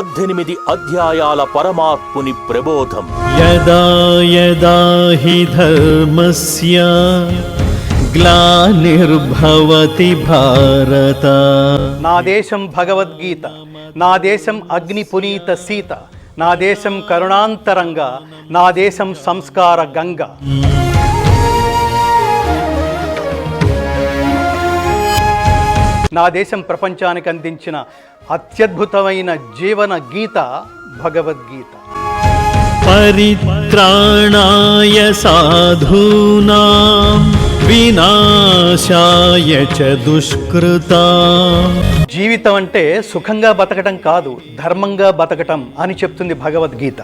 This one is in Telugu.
పద్దెనిమిది అధ్యాయాల పరమాత్ముని ప్రబోధం. యదా యదా హి ధర్మస్య గ్లానిర్భవతి భారత. నా దేశం భగవద్గీత నా దేశం అగ్ని పునీత సీత నా దేశం కరుణాంతరంగ నా దేశం సంస్కార గంగ. నా దేశం ప్రపంచానికి అందించిన అత్యద్భుతమైన జీవన గీత భగవద్గీత. పరిత్రాణాయ సాధూనా వినాశాయ చ దుష్కృత. జీవితం అంటే సుఖంగా బతకటం కాదు ధర్మంగా బతకటం అని చెప్తుంది భగవద్గీత.